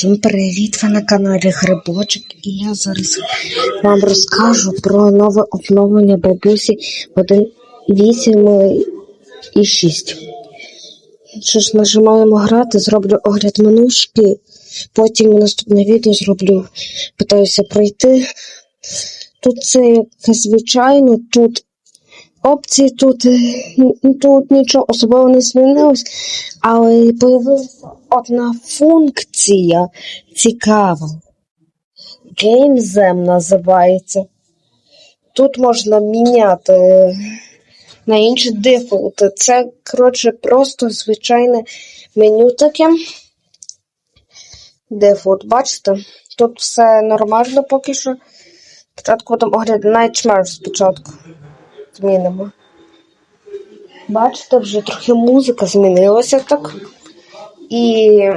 Всім привіт! Ви на каналі Грибочок, і я зараз вам розкажу про нове обновлення бабусі 1.8 і 6. Що ж, нажимаємо грати, зроблю огляд минушки, потім наступне відео зроблю, питаюся пройти. Тут це як звичайно, тут опції, тут, е, тут нічого особливо не змінилось, але появилася одна функція цікава. GameZem називається. Тут можна міняти на інші дефолти. Це, коротше, просто звичайне меню таке. Дефолт, бачите? Тут все нормально поки що. Спочатку там огляд Nightmare спочатку. Змінимо. Бачите, вже трохи музика змінилася так. І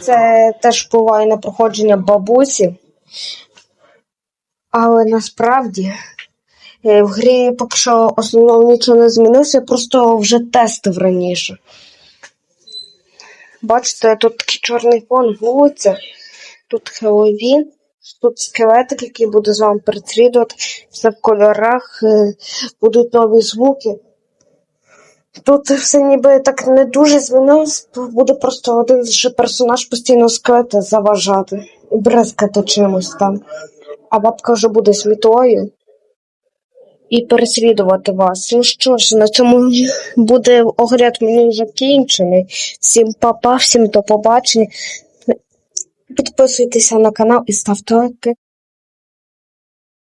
це теж впливає на проходження бабусі. Але насправді е, в грі поки що основного нічого не змінилося, я просто вже тестив раніше. Бачите, тут такий чорний фон, вулиця, тут Хеллоуін, тут скелетик, який буде з вами переслідувати, все в кольорах, е, будуть нові звуки. Тут все ніби так не дуже змінилось, буде просто один же персонаж постійно скелета заважати і бризкати чимось там. А бабка вже буде світою і переслідувати вас. Ну що ж, на цьому буде огляд меню закінчений. Всім папа, всім до побачення. Підписуйтеся на канал і ставте лайки.